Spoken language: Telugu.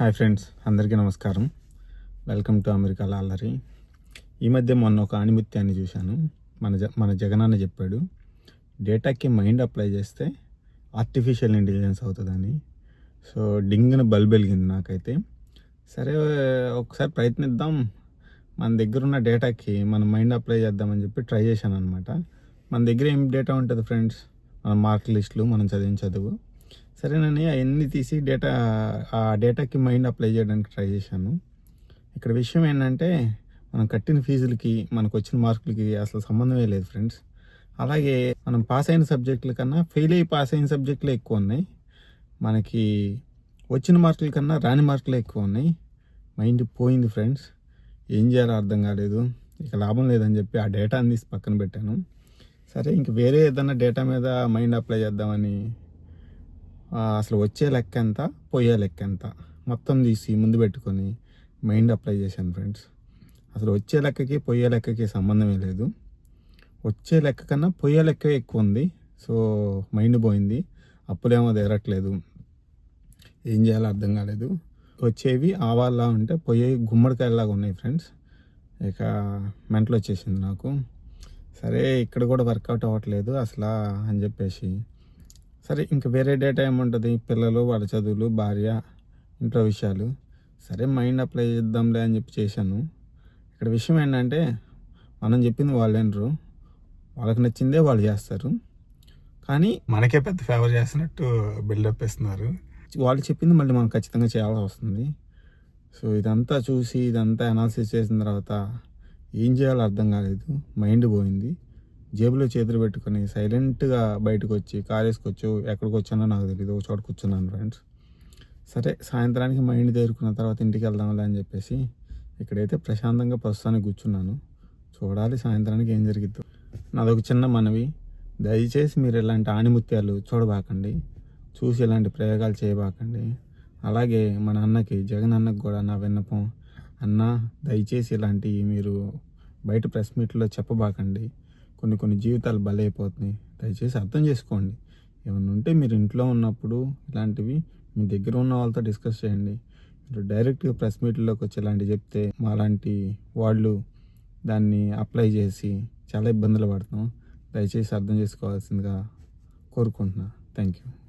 హాయ్ ఫ్రెండ్స్ అందరికీ నమస్కారం. వెల్కమ్ టు అమెరికా లాలరీ. ఈ మధ్య మొన్న ఒక ఆణిముత్యాన్ని చూశాను. మన జ మన జగనాన్న చెప్పాడు డేటాకి మైండ్ అప్లై చేస్తే ఆర్టిఫిషియల్ ఇంటెలిజెన్స్ అవుతుందని. సో డింగ్న బల్బ్ వెలిగింది నాకైతే. సరే ఒకసారి ప్రయత్నిద్దాం. మన దగ్గర ఉన్న డేటాకి మన మైండ్ అప్లై చేద్దామని చెప్పి ట్రై చేశాను అనమాట మన దగ్గర ఏం డేటా ఉంటుంది ఫ్రెండ్స్? మన మార్క్ లిస్టులు మనం చదివిన చదువు. సరేనని అవన్నీ తీసి డేటా ఆ డేటాకి మైండ్ అప్లై చేయడానికి ట్రై చేశాను. ఇక్కడ విషయం ఏంటంటే మనం కట్టిన ఫీజులకి మనకు వచ్చిన మార్కులకి అసలు సంబంధమే లేదు ఫ్రెండ్స్. అలాగే మనం పాస్ అయిన సబ్జెక్టుల కన్నా ఫెయిల్ అయ్యి పాస్ అయిన సబ్జెక్టులే ఎక్కువ ఉన్నాయి. మనకి వచ్చిన మార్కుల కన్నా రాని మార్కులే ఎక్కువ ఉన్నాయి. మైండ్ పోయింది ఫ్రెండ్స్. ఏం చేయాలో అర్థం కాలేదు. ఇక లాభం లేదని చెప్పి ఆ డేటా తీసి పక్కన పెట్టాను. సరే ఇంక వేరే ఏదైనా డేటా మీద మైండ్ అప్లై చేద్దామని అసలు వచ్చే లెక్క ఎంత పోయే లెక్క ఎంత? మొత్తం తీసి ముందు పెట్టుకొని మైండ్ అప్లై చేశాను ఫ్రెండ్స్ అసలు వచ్చే లెక్కకి పోయే లెక్కకి సంబంధమే లేదు. వచ్చే లెక్క కన్నా పోయే లెక్క ఎక్కువ ఉంది. సో మైండ్ పోయింది. అప్పులేమో తీరట్లేదు. ఏం చేయాలో అర్థం కాలేదు. వచ్చేవి ఆవాల్లా ఉంటే పోయే గుమ్మడికాయలాగా ఉన్నాయి ఫ్రెండ్స్ ఇక మెంటలు వచ్చేసింది నాకు. సరే ఇక్కడ కూడా వర్కౌట్ అవ్వట్లేదు అసలు అని చెప్పేసి. సరే ఇంకా వేరే డేటా ఏముంటుంది? పిల్లలు వాళ్ళ చదువులు భార్య ఇంట్లో విషయాలు. సరే మైండ్ అప్లై చేద్దాంలే అని చెప్పి చేశాను. ఇక్కడ విషయం ఏంటంటే మనం చెప్పింది వాళ్ళు వినరు. వాళ్ళకి నచ్చిందే వాళ్ళు చేస్తారు. కానీ మనకే పెద్ద ఫేవర్ చేస్తున్నట్టు బిల్డప్ ఇస్తున్నారు వాళ్ళు చెప్పింది మళ్ళీ మనం ఖచ్చితంగా చేయాల్సి వస్తుంది. సో ఇదంతా చూసి ఇదంతా అనాలిసిస్ చేసిన తర్వాత ఏం చేయాలో అర్థం కాలేదు. మైండ్ పోయింది. జేబులో చేతులు పెట్టుకొని సైలెంట్గా బయటకు వచ్చి కార్ వేసుకొచ్చు ఎక్కడికి వచ్చానో నాకు తెలియదు ఒక చోట కూర్చున్నాను ఫ్రెండ్స్. సరే సాయంత్రానికి మైండ్ తేరుకున్న తర్వాత ఇంటికి వెళ్దాంలే అని చెప్పేసి ఇక్కడైతే ప్రశాంతంగా ప్రస్తుతానికి కూర్చున్నాను. చూడాలి సాయంత్రానికి ఏం జరిగిద్దో. నాదొక చిన్న మనవి. దయచేసి మీరు ఇలాంటి ఆణిముత్యాలు చూడబాకండి. చూసి ఇలాంటి ప్రయోగాలు చేయబాకండి. అలాగే మన అన్నకి జగన్ అన్నకు కూడా నా విన్నపం. అన్న దయచేసి ఇలాంటివి మీరు బయట ప్రెస్ మీట్లో చెప్పబాకండి. కొన్ని కొన్ని జీవితాలు బలైపోతున్నాయి. దయచేసి అర్థం చేసుకోండి. ఏమైనా ఉంటే మీరు ఇంట్లో ఉన్నప్పుడు ఇలాంటివి మీ దగ్గర ఉన్న వాళ్ళతో డిస్కస్ చేయండి. మీరు డైరెక్ట్గా ప్రెస్ మీట్లోకి వచ్చి ఇలాంటివి చెప్తే మాలాంటి వాళ్ళు దాన్ని అప్లై చేసి చాలా ఇబ్బందులు పడుతున్నాం. దయచేసి అర్థం చేసుకోవాల్సిందిగా కోరుకుంటున్నా. Thank you